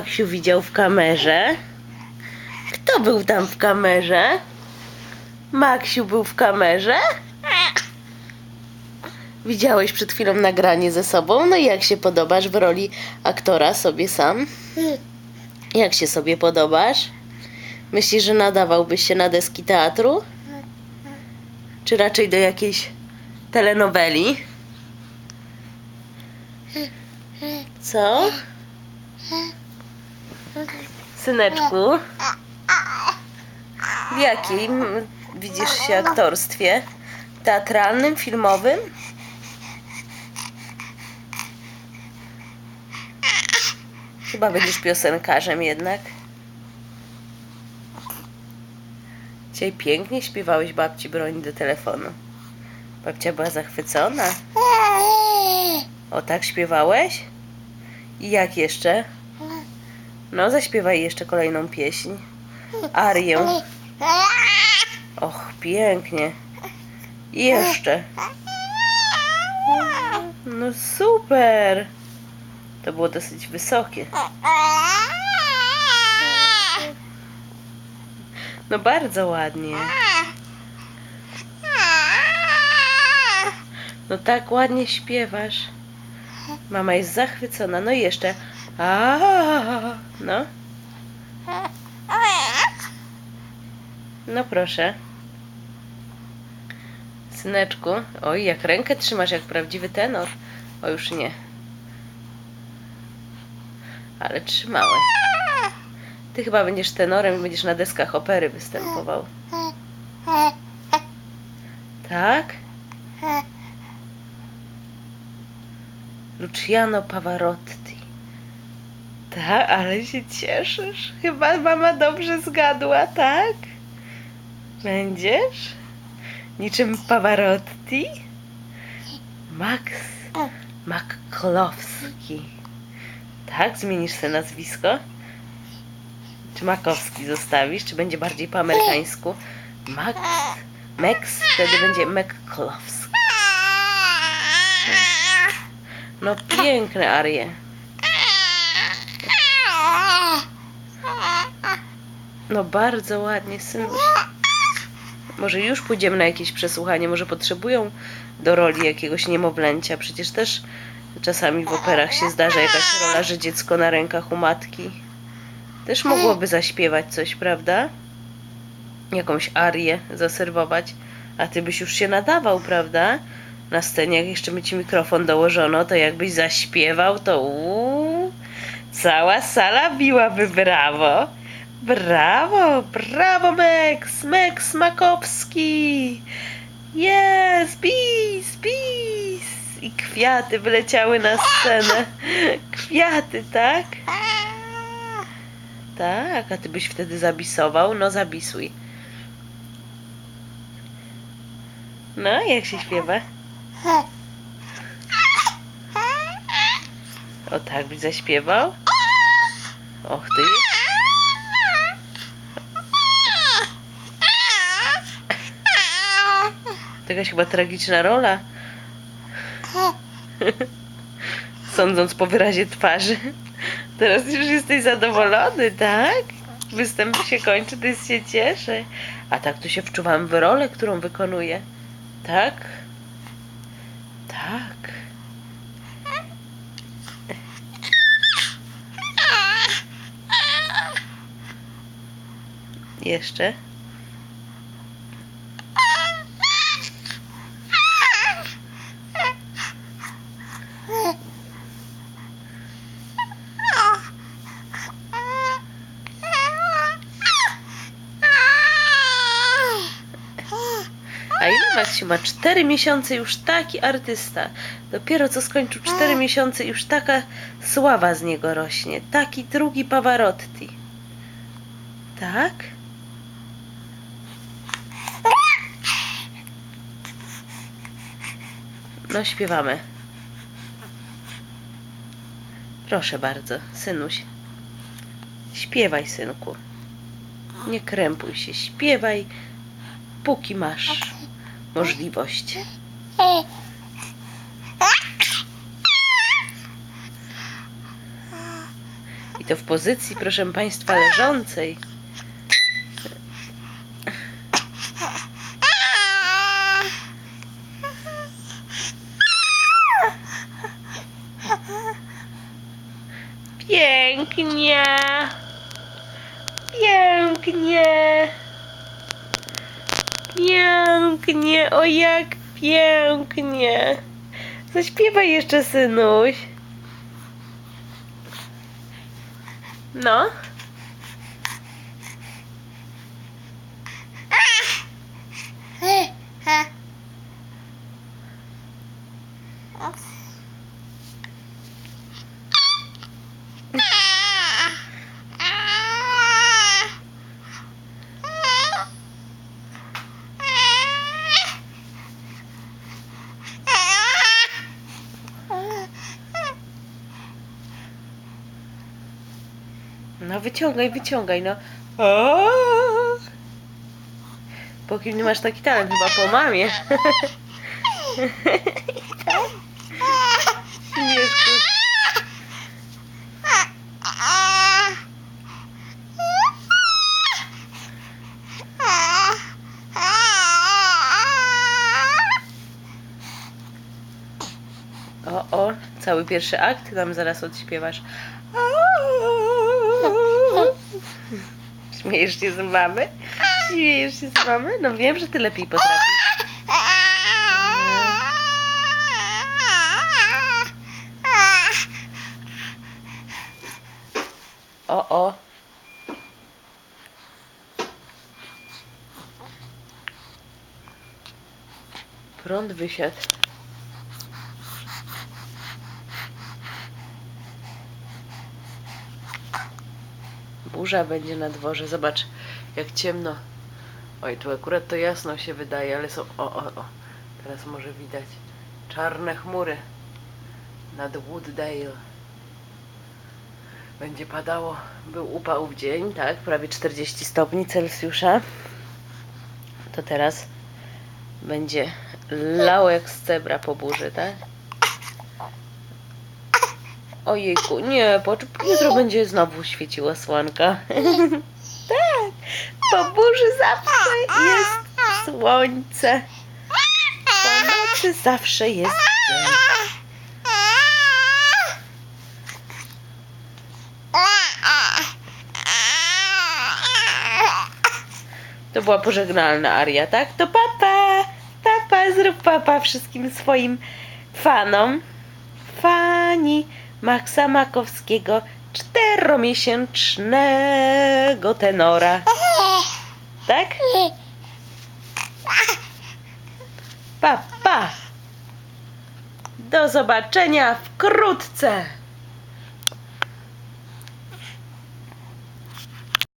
Maksiu widział w kamerze? Kto był tam w kamerze? Maksiu był w kamerze? Widziałeś przed chwilą nagranie ze sobą? No i jak się podobasz w roli aktora sobie sam? Jak się sobie podobasz? Myślisz, że nadawałbyś się na deski teatru? Czy raczej do jakiejś telenoweli? Co? Syneczku, w jakim widzisz się aktorstwie? Teatralnym, filmowym? Chyba będziesz piosenkarzem jednak. Dzisiaj pięknie śpiewałeś babci broń do telefonu. Babcia była zachwycona. O tak śpiewałeś? I jak jeszcze? No, zaśpiewaj jeszcze kolejną pieśń. Arię. Och, pięknie. I jeszcze. No super. To było dosyć wysokie. No bardzo ładnie. No tak ładnie śpiewasz. Mama jest zachwycona. No i jeszcze. A, no. No proszę. Syneczku. Oj, jak rękę trzymasz jak prawdziwy tenor. O, już nie. Ale trzymałeś. Ty chyba będziesz tenorem i będziesz na deskach opery występował. Tak? Luciano Pavarotti. Tak, ale się cieszysz. Chyba mama dobrze zgadła, tak? Będziesz? Niczym Pavarotti? Max Makklowski. Tak? Zmienisz sobie nazwisko? Czy Makowski zostawisz? Czy będzie bardziej po amerykańsku? Max, Max, wtedy będzie McClowski. No piękne arie. No bardzo ładnie, synu. Może już pójdziemy na jakieś przesłuchanie, może potrzebują do roli jakiegoś niemowlęcia. Przecież też czasami w operach się zdarza jakaś rola, że dziecko na rękach u matki. Też mogłoby zaśpiewać coś, prawda? Jakąś arię zaserwować. A ty byś już się nadawał, prawda? Na scenie, jak jeszcze by ci mikrofon dołożono, to jakbyś zaśpiewał, to uuu, cała sala biłaby brawo. Brawo, brawo, Max, Max Makowski. Jest, bis, bis. I kwiaty wyleciały na scenę. Kwiaty, tak? Tak, a ty byś wtedy zabisował? No zabisuj. No, jak się śpiewa? O tak byś zaśpiewał? Och ty. To jakaś chyba tragiczna rola. Sądząc po wyrazie twarzy. Teraz już jesteś zadowolony, tak? Występ się kończy, ty się cieszę. A tak tu się wczuwam w rolę, którą wykonuję. Tak? Tak. Jeszcze? A ile Maksiu ma? Cztery miesiące już taki artysta. Dopiero co skończył cztery miesiące już taka sława z niego rośnie. Taki drugi Pavarotti. Tak? No śpiewamy. Proszę bardzo, synuś. Śpiewaj, synku. Nie krępuj się, śpiewaj, póki masz możliwość. I to w pozycji, proszę Państwa, leżącej. Pięknie. Pięknie. Pięknie. O jak pięknie. Zaśpiewaj jeszcze, synuś. No. No wyciągaj, wyciągaj, no. Po kim nie masz taki talent? Chyba po mamie. O, o, cały pierwszy akt nam zaraz odśpiewasz. Śmiejesz się z mamy? Śmiejesz się z mamy? No wiem, że ty lepiej potrafisz. O, o. Prąd wysiadł. Burza będzie na dworze. Zobacz, jak ciemno. Oj, tu akurat to jasno się wydaje, ale są. O, o, o. Teraz może widać czarne chmury nad Wooddale. Będzie padało. Był upał w dzień, tak? Prawie 40 stopni Celsjusza. To teraz będzie lało jak z cebra po burzy, tak? Ojejku, nie, pocz- jutro będzie znowu świeciła słonka. tak, po burzy zawsze jest słońce. Po nocy zawsze jest. To była pożegnalna aria, tak? To papa, papa, zrób papa wszystkim swoim fanom. Fani Maxa Makowskiego, czteromiesięcznego tenora. Tak? Papa. Do zobaczenia wkrótce.